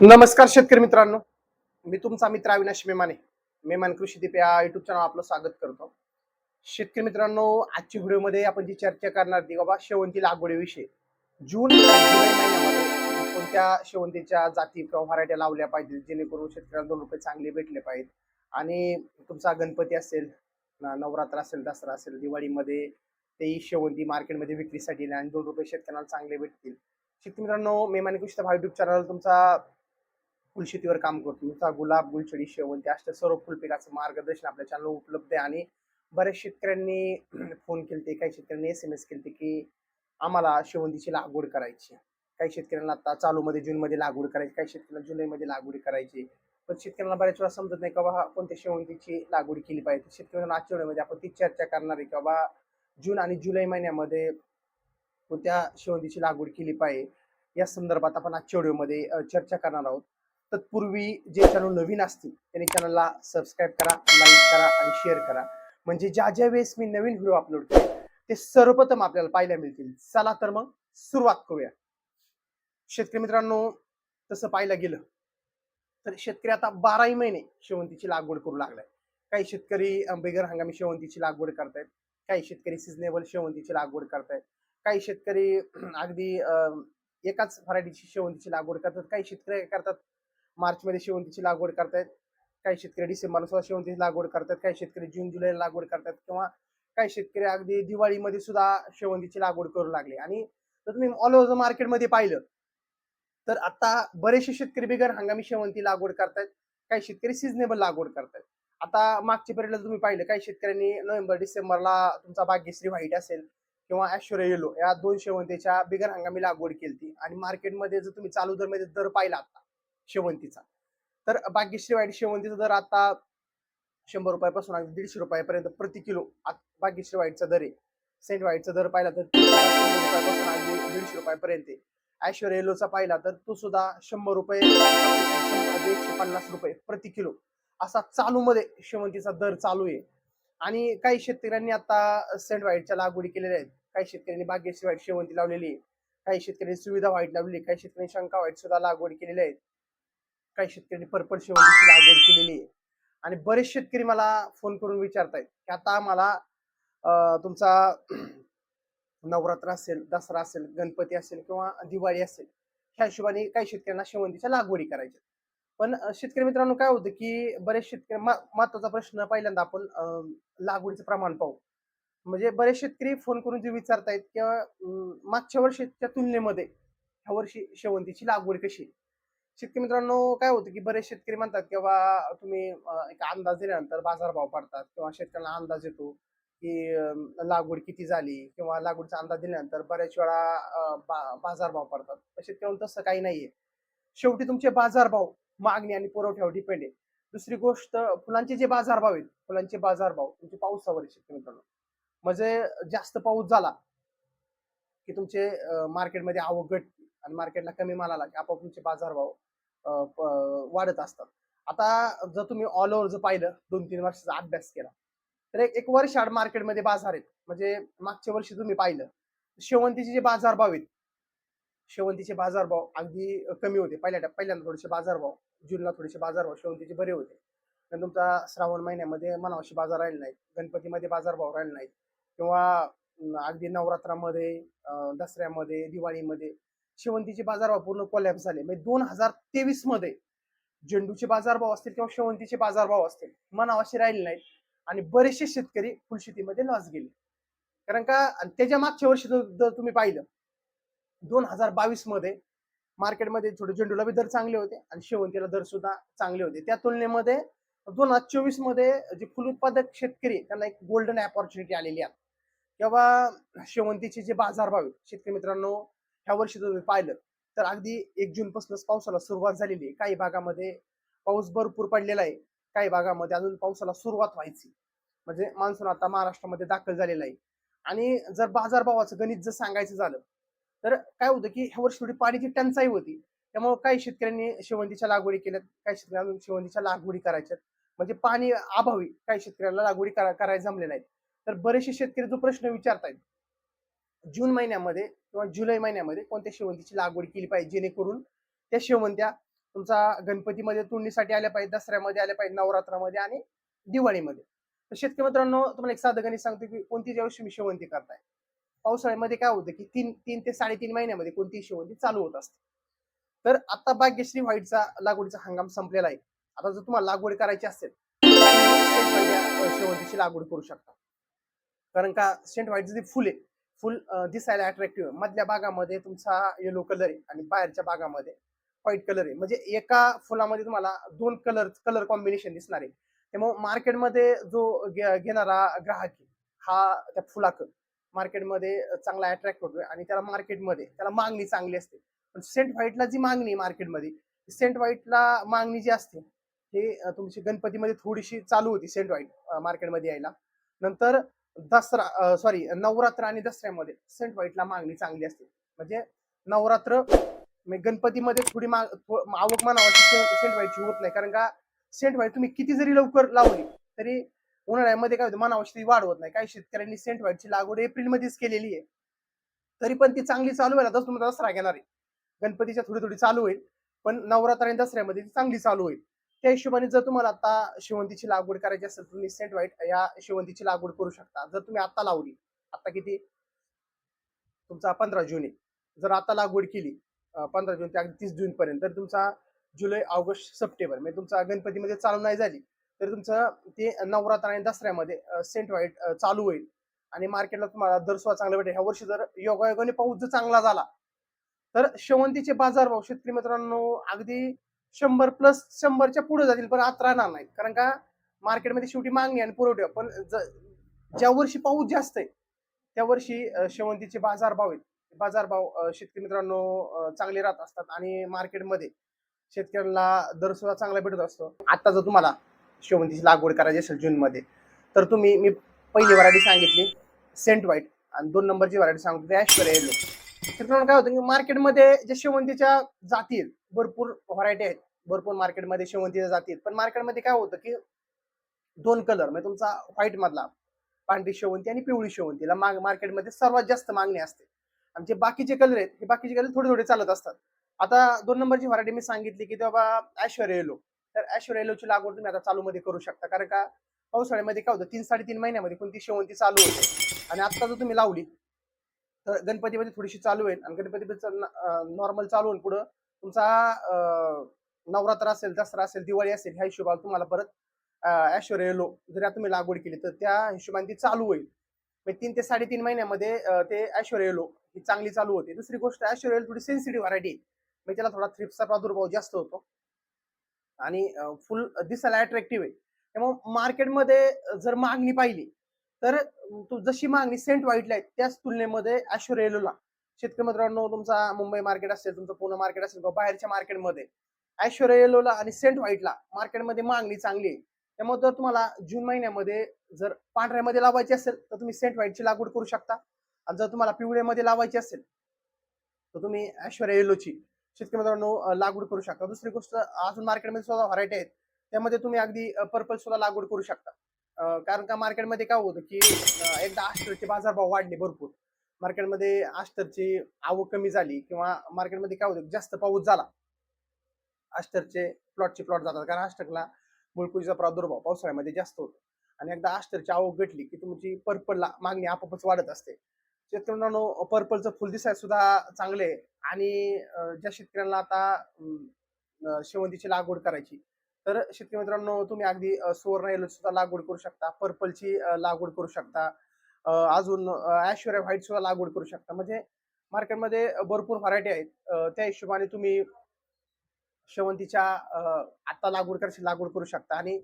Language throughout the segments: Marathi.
नमस्कार शेतकरी मित्रांनो. मी तुमचा मित्र अविनाश मेमाने. मेमान कृषी दीप या युट्यूब चॅनल आपलं स्वागत करतो. शेतकरी मित्रांनो आजच्या व्हिडिओमध्ये आपण जी चर्चा करणार ती बाबा शेवंती लागवडीविषयी. जून महिन्यामध्ये कोणत्या शेवंतीच्या जाती किंवा व्हरायट्या लावल्या पाहिजेत जेणेकरून शेतकऱ्यांना दोन रुपये चांगले भेटले पाहिजेत. आणि तुमचा गणपती असेल नवरात्र असेल दसरा असेल दिवाळीमध्ये तेही शेवंती मार्केटमध्ये विक्रीसाठी आणि दोन रुपये शेतकऱ्यांना चांगले भेटतील. शेतकरी मित्रांनो मेमाने कृषी भाव युट्यूब चॅनल तुमचा फुलशेतीवर काम करतो. नुसता गुलाब गुलछडी शेवंती अशा सर्व फुलपिकाचं मार्गदर्शन आपल्या चॅनलवर उपलब्ध आहे. आणि बऱ्याच शेतकऱ्यांनी फोन केलते काही शेतकऱ्यांनी एस एम एस केलते की आम्हाला शेवंतीची लागवड करायची. काही शेतकऱ्यांना आता चालूमध्ये जूनमध्ये लागवड करायची काही शेतकऱ्यांना जुलैमध्ये लागवड करायची. पण शेतकऱ्यांना बऱ्याच वेळा समजत नाही का बाबा कोणत्या शेवंतीची लागवड केली पाहिजे. शेतकऱ्यांना आजच्या वेळेमध्ये आपण ती चर्चा करणार आहे की बाबा जून आणि जुलै महिन्यामध्ये कोणत्या शेवंतीची लागवड केली पाहिजे. या संदर्भात आपण आजच्या व्हिडिओमध्ये चर्चा करणार आहोत. तत्पूर्वी जे चॅनल नवीन असतील त्यांनी चॅनलला सबस्क्राईब करा लाईक करा आणि शेअर करा. म्हणजे ज्या ज्या वेळेस मी नवीन व्हिडिओ अपलोड करेन ते सर्वप्रथम आपल्याला पाहायला मिळतील. चला तर मग सुरुवात करूया. शेतकरी मित्रांनो तसं पाहायला गेलं तर शेतकरी आता बाराही महिने शेवंतीची लागवड करू लागलाय. काही शेतकरी अ, बिगर हंगामी शेवंतीची लागवड करतायत काही शेतकरी सिजनेबल शेवंतीची लागवड करतायत काही शेतकरी अगदी एकाच व्हरायटीची शेवंतीची लागवड करतात काही शेतकरी करतात मार्चमध्ये शेवंतीची लागवड करतायत. काही शेतकरी डिसेंबरला सुद्धा शेवंतीची लागवड करतात. काही शेतकरी जून जुलैला लागवड करतात किंवा काही शेतकरी अगदी दिवाळीमध्ये सुद्धा शेवंतीची लागवड करू लागले. आणि जर तुम्ही ऑल ओव्हर मार्केटमध्ये पाहिलं तर आता बरेचसे शेतकरी बिगर हंगामी शेवंती लागवड करतायत. काही शेतकरी सिजनेबल लागवड करतायत. आता मागच्या पिरियडला तुम्ही पाहिलं काही शेतकऱ्यांनी नोव्हेंबर डिसेंबरला तुमचा भाग्यश्री व्हाईट असेल किंवा ऐश्वर्य येलो या दोन शेवंतीच्या बिगर हंगामी लागवड केली आणि मार्केटमध्ये जर तुम्ही चालू दरमध्ये दर पाहिला आता शेवंतीचा. तर भाग्यश्री वाईट शेवंतीचा दर आता शंभर रुपयापासून अगदी दीडशे रुपयापर्यंत प्रति किलो भाग्यश्री वाईटचा दर आहे. सेंट वाईटचा दर पाहिला तर रुपयापासून अगदी दीडशे रुपयापर्यंत ऐश्वर येलोचा पाहिला तर तो सुद्धा शंभर रुपये एकशे पन्नास रुपये प्रति किलो. असा चालू मध्ये शेवंतीचा दर चालू आहे. आणि काही शेतकऱ्यांनी आता सेंट व्हाईटच्या लागवडी केलेल्या आहेत. काही शेतकऱ्यांनी भाग्यश्री व्हाईट शेवंती लावलेली आहे. काही शेतकऱ्यांनी सुविधा व्हाईट लावलेली आहे. काही शेतकऱ्यांनी शंका व्हाईट सुद्धा लागवड केलेल्या आहेत. काही शेतकऱ्यांनी पर्पल शेवंतीची लागवड केलेली आहे. आणि बरेच शेतकरी मला फोन करून विचारतायत की आता मला तुमचा नवरात्र असेल दसरा असेल गणपती असेल किंवा दिवाळी असेल ह्या हिशोबाने काही शेतकऱ्यांना शेवंतीच्या लागवडी करायच्या पण शेतकरी मित्रांनो काय होतं की बरेच शेतकरी मा- महत्त्वाचा प्रश्न पहिल्यांदा आपण लागवडीचं प्रमाण पाहू. म्हणजे बरेच शेतकरी फोन करून जे विचारतायत किंवा मागच्या वर्षीच्या तुलनेमध्ये ह्या वर्षी शेवंतीची लागवड कशी आहे? शेतकरी मित्रांनो काय होतं की बरेच शेतकरी म्हणतात किंवा तुम्ही एक अंदाज दिल्यानंतर बाजारभाव पडतात किंवा शेतकऱ्यांना अंदाज येतो की लागवड किती झाली किंवा लागवडीचा अंदाज दिल्यानंतर बऱ्याच वेळा बाजारभाव पडतात. शेतकऱ्यांना तसं काही नाहीये. शेवटी तुमचे बाजारभाव मागणी आणि पुरवठ्यावर डिपेंड आहे. दुसरी गोष्ट फुलांचे जे बाजारभाव आहेत फुलांचे बाजारभाव तुमचे पावसावर शेतकरी मित्रांनो. म्हणजे जास्त पाऊस झाला की तुमचे मार्केटमध्ये आवक घटते आणि मार्केटला कमी माल आला की आपोआप तुमचे बाजारभाव वाढत असतात. आता जर तुम्ही ऑल ओव्हर जर पाहिलं दोन तीन वर्षाचा अभ्यास केला तर एक वर्ष आड मार्केटमध्ये बाजार आहेत. म्हणजे मागच्या वर्षी तुम्ही पाहिलं शेवंतीचे जे बाजारभाव आहेत शेवंतीचे बाजारभाव अगदी कमी होते. पहिल्या पहिल्यांदा थोडेसे बाजारभाव जूनला थोडेसे बाजारभाव शेवंतीचे बरे होते. पण तुमचा श्रावण महिन्यामध्ये मनावशी बाजार राहिले नाहीत गणपतीमध्ये बाजारभाव राहिले नाहीत. किंवा अगदी नवरात्रामध्ये दसऱ्यामध्ये दिवाळीमध्ये शेवंतीचे बाजारभाव पूर्ण कोलॅप्स झाले. म्हणजे दोन हजार तेवीसमध्ये झेंडूचे बाजारभाव असतील किंवा शेवंतीचे बाजारभाव असतील मनावाशी राहिले नाहीत. आणि बरेचसे शेतकरी फुलशेतीमध्ये लॉस गेले. कारण का त्याच्या मागच्या वर्षी जर तुम्ही पाहिलं दोन हजार बावीसमध्ये मार्केटमध्ये थोडे झेंडूला बी दर चांगले होते आणि शेवंतीला दर सुद्धा चांगले होते. त्या तुलनेमध्ये दोन हजार चोवीसमध्ये जे फुल उत्पादक शेतकरी त्यांना एक गोल्डन ऑपॉर्च्युनिटी आलेली आहे. किंवा शेवंतीचे जे बाजारभाव आहेत शेतकरी मित्रांनो ह्या वर्षी जर तुम्ही पाहिलं तर अगदी एक जून पासूनच पावसाला सुरुवात झालेली आहे. काही भागामध्ये पाऊस भरपूर पडलेला आहे. काही भागामध्ये अजून पावसाला सुरुवात व्हायची. म्हणजे मान्सून आता महाराष्ट्रामध्ये दाखल झालेला आहे. आणि जर बाजारभावाचं गणित जर सांगायचं झालं तर काय होतं की ह्या वर्षी थोडी पाण्याची टंचाई होती. त्यामुळे काही शेतकऱ्यांनी शेवंतीच्या लागवडी केल्यात काही शेतकऱ्यांना अजून शेवंतीच्या लागवडी करायच्यात. म्हणजे पाणी अभावी काही शेतकऱ्यांना लागवडी करा- करायला जमले नाहीत. तर बरेचसे शेतकरी जो प्रश्न विचारतायत जून महिन्यामध्ये किंवा जुलै महिन्यामध्ये कोणत्या शेवंतीची लागवड केली पाहिजे जेणेकरून त्या शेवंत्या तुमचा गणपतीमध्ये तोडणीसाठी आल्या पाहिजे दसऱ्यामध्ये आल्या पाहिजे नवरात्रामध्ये आणि दिवाळीमध्ये. तर शेतकरी मित्रांनो तुम्हाला एक साधं गणित सांगतो की कोणती ज्यावेळी तुम्ही शेवंती करताय? पावसाळ्यामध्ये काय होतं की तीन तीन ते साडेतीन महिन्यामध्ये कोणती शेवंती चालू होत असते. तर आता भाग्यश्री व्हाईटचा लागवडीचा हंगाम संपलेला आहे. आता जर तुम्हाला लागवड करायची असेल तर शेवंतीची लागवड करू शकता. कारण का सेंट व्हाईट जे फुले फुल दिसायला अट्रॅक्टिव्ह आहे. मधल्या भागामध्ये तुमचा येलो कलर आहे आणि बाहेरच्या भागामध्ये व्हाईट कलर आहे. म्हणजे एका फुलामध्ये तुम्हाला दोन कलर कलर कॉम्बिनेशन दिसणार आहे. त्यामुळे मार्केटमध्ये जो घेणारा ग्राहक आहे हा त्या फुलाक मार्केटमध्ये चांगला अट्रॅक्ट होतोय आणि त्याला मार्केटमध्ये त्याला मागणी चांगली असते. पण सेंट व्हाईटला जी मागणी आहे मार्केटमध्ये सेंट व्हाईटला मागणी जी असते हे तुमची गणपतीमध्ये थोडीशी चालू होती सेंट व्हाईट मार्केटमध्ये यायला. नंतर दसरा सॉरी नवरात्र आणि दसऱ्यामध्ये सेंट व्हाईटला मागणी चांगली असते. म्हणजे नवरात्र म्हणजे गणपतीमध्ये थोडी माग आवक म्हणावं सेंट व्हाईटची होत नाही. कारण का सेंट व्हाईट तुम्ही किती जरी लवकर लावली तरी उन्हाळ्यामध्ये काय होतं मनावशी ती वाढ होत नाही. काही शेतकऱ्यांनी सेंट व्हाईटची लागवड एप्रिलमध्येच केलेली आहे. तरी पण ती चांगली चालू व्हायला तर तुम्हाला दसरा घेणार आहे. गणपतीच्या थोडी थोडी चालू होईल पण नवरात्र आणि दसऱ्यामध्ये ती चांगली चालू होईल. त्या हिशोबाने जर तुम्हाला आता शेवंतीची लागवड करायची असेल तर तुम्ही सेंट या शेवंतीची लागवड करू शकता. जर तुम्ही आता लावली आता किती? तुमचा पंधरा जून आहे. जर आता लागवड केली पंधरा जून ते अगदी तीस जून पर्यंत तर तुमचा जुलै ऑगस्ट सप्टेंबर म्हणजे तुमचा गणपतीमध्ये चालू नाही झाली तर तुमचं ते नवरात्र आणि दसऱ्यामध्ये सेंट व्हाईट चालू होईल. आणि मार्केटला तुम्हाला दर सुद्धा चांगला भेटेल. ह्या वर्षी जर योगायोगाने पाऊस जर चांगला झाला तर शेवंतीचे बाजारभाव शेतकरी मित्रांनो अगदी शंभर प्लस शंभरच्या पुढे जातील पण आत राहणार नाहीत. कारण का? मार्केटमध्ये शेवटी मागणी आणि पुरवठा. पण ज्या वर्षी पाऊस जास्त आहे त्या वर्षी शेवंतीचे शेवंतीचे बाजारभाव आहेत. बाजारभाव भाव शेतकरी मित्रांनो चांगले राहत असतात आणि मार्केटमध्ये शेतकऱ्यांना दर सुद्धा चांगला भेटत असतो. आता जर तुम्हाला शेवंतीची लागवड करायची असेल जूनमध्ये तर तुम्ही मी पहिली व्हरायटी सांगितली सेंट व्हाईट आणि दोन नंबरची व्हरायटी सांगतो ते ऐश्वर्या येलो त्याच्यामुळे काय होतं की मार्केटमध्ये जे शेवंतीच्या जाती आहेत भरपूर व्हरायटी आहेत. भरपूर मार्केटमध्ये शेवंतीच्या जाती आहेत. पण मार्केटमध्ये काय होतं की दोन कलर म्हणजे तुमचा व्हाईट मधला पांढरी शेवंती आणि पिवळी शेवंतीला माग मार्केटमध्ये सर्वात जास्त मागणी असते. आणि जे बाकीचे कलर आहेत हे बाकीचे कलर थोडे थोडे चालत असतात. आता दोन नंबरची व्हरायटी मी सांगितली की बाबा ऐश्वर्या येलो तर ऐश्वर्या येलोची लागवड तुम्ही आता चालू मध्ये करू शकता. कारण का? पावसाळ्यामध्ये काय होतं तीन साडेतीन महिन्यामध्ये कोणती शेवंती चालू होते. आणि आता जर तुम्ही लावली तर गणपतीमध्ये थोडीशी चालू होईल आणि गणपतीमध्ये नॉर्मल चालू होऊन पुढं तुमचा नवरात्र असेल दसरा असेल दिवाळी असेल ह्या हिशोबाला तुम्हाला परत ऐश्वर्या येलो जर तुम्ही लागवड केली तर त्या हिशोबाने ती चालू होईल. म्हणजे तीन ते साडेतीन महिन्यामध्ये ते ऐश्वर्या येलो ही चांगली चालू होते. दुसरी गोष्ट ऐश्वर्या येलो थोडी सेन्सिटिव्ह व्हरायटी आहे. म्हणजे त्याला थोडा थ्रिप्सचा प्रादुर्भाव जास्त होतो. आणि फुल दिसायला अट्रॅक्टिव्ह आहे. त्यामुळे मार्केटमध्ये जर मागणी पाहिली तर तू जशी मागणी सेंट वाईटला आहे त्याच तुलनेमध्ये ऐश्वर्या शेतकरी मित्रांनो तुमचा मुंबई मार्केट असेल तुमचं पुणे मार्केट असेल किंवा बाहेरच्या मार्केटमध्ये ऐश्वर्या आणि सेंट व्हाईटला मार्केटमध्ये मागणी चांगली आहे. त्यामुळे जर तुम्हाला जून महिन्यामध्ये जर पांढऱ्यामध्ये लावायची असेल तर तुम्ही सेंट व्हाईटची लागवड करू शकता. आणि जर तुम्हाला पिवळ्यामध्ये लावायची असेल तर तुम्ही ऐश्वर्या येलोची शेतकरी मित्रांनो लागवड करू शकता. दुसरी गोष्ट अजून मार्केटमध्ये सुद्धा व्हरायटी आहेत. त्यामध्ये तुम्ही अगदी पर्पल सुद्धा लागवड करू शकता. कारण का मार्केटमध्ये काय होतं की एकदा आष्टरचे बाजारभाव वाढले भरपूर. मार्केटमध्ये आष्टरची आवक कमी झाली किंवा मार्केटमध्ये काय होतं जास्त पाऊस झाला आष्टरचे प्लॉटचे प्लॉट जातात. कारण आष्टरला मुळकुजीचा प्रादुर्भाव पावसाळ्यामध्ये जास्त होतो. आणि एकदा आष्टरची आवक भेटली की तुमची पर्पलला मागणी आपोआपच वाढत असते. शेतकऱ्यांना पर्पलचं फुल दिसाय सुद्धा चांगले आहे. आणि ज्या शेतकऱ्यांना आता शेवंतीची लागवड करायची तर शेतकरी मित्रांनो तुम्ही अगदी सुवर्ण येलो सुद्धा लागवड करू शकता पर्पलची लागवड करू शकता अजून अं, ऐश्वर्या व्हाईट सुद्धा लागवड करू शकता. म्हणजे मार्केटमध्ये भरपूर व्हरायटी आहेत. त्या हिशोबाने तुम्ही शेवंतीच्या आत्ता आता लागवड करायची लागवड करू शकता. आणि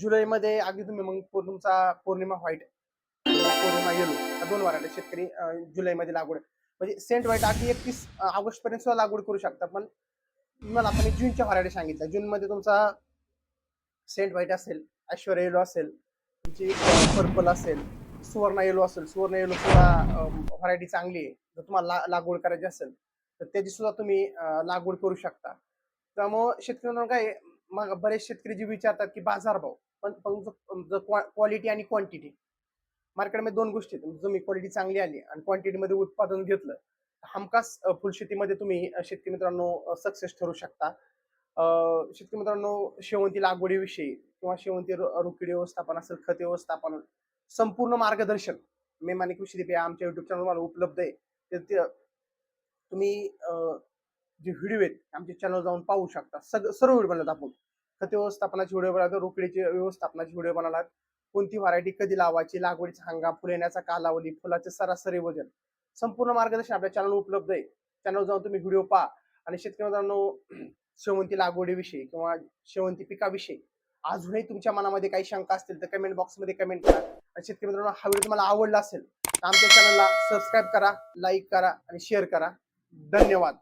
जुलैमध्ये अगदी तुम्ही मग तुमचा पौर्णिमा व्हाईट पौर्णिमा येलो दोन व्हरायटी शेतकरी जुलैमध्ये लागवड. म्हणजे सेंट व्हाईट अगदी एकतीस ऑगस्ट पर्यंत सुद्धा लागवड करू शकता. पण तुम्हाला आपण एक जूनच्या व्हरायटी सांगितल्या जूनमध्ये तुमचा सेंट व्हाईट असेल ऐश्वर्या येलो असेल तुमची पर्पल असेल सुवर्ण येलो असेल सुवर्ण येलो सुद्धा व्हरायटी चांगली आहे. जर तुम्हाला ला- लागवड करायची असेल तर त्याची सुद्धा तुम्ही लागवड करू शकता. त्यामुळं शेतकऱ्यांना काय मग बरेच शेतकरी जे विचारतात की बाजारभाव पण पण क्वालिटी आणि क्वांटिटी मार्केटमध्ये दोन गोष्टी आहेत. तुम्ही क्वालिटी चांगली आली आणि क्वांटिटीमध्ये उत्पादन घेतलं हमखास फुलशेतीमध्ये तुम्ही शेतकरी मित्रांनो सक्सेस ठरू शकता. शेतकरी मित्रांनो शेवंती लागवडीविषयी किंवा शेवंती रो- व्यवस्थापन असेल खत व्यवस्थापन संपूर्ण मार्गदर्शन मे माने कृषी दीप या आमच्या युट्यूब चॅनलवर उपलब्ध आहे. तर ते तुम्ही जे व्हिडिओ आहेत आमच्या चॅनल जाऊन पाहू शकता. सग सर्व व्हिडिओ बनवत आपण. खत व्यवस्थापनाचे व्हिडिओ बनवतात रोकडीचे व्यवस्थापनाचे व्हिडिओ बनवतात कोणती व्हरायटी कधी लावायची लागवडीचा हंगाम फुल येण्याचा कालावधी फुलाचे सरासरी वजन संपूर्ण मार्गदर्शन आपल्या चॅनल उपलब्ध आहे. चॅनल जाऊन तुम्ही व्हिडिओ पहा. आणि शेतकरी मित्रांनो शेवंती लागवडीविषयी किंवा शेवंती पिकाविषयी अजूनही तुमच्या मनामध्ये काही शंका असतील तर कमेंट बॉक्समध्ये कमेंट करा. आणि शेतकरी मित्रांनो हा व्हिडिओ तुम्हाला आवडला असेल तर आमच्या चॅनलला सबस्क्राईब करा लाईक करा आणि शेअर करा. धन्यवाद.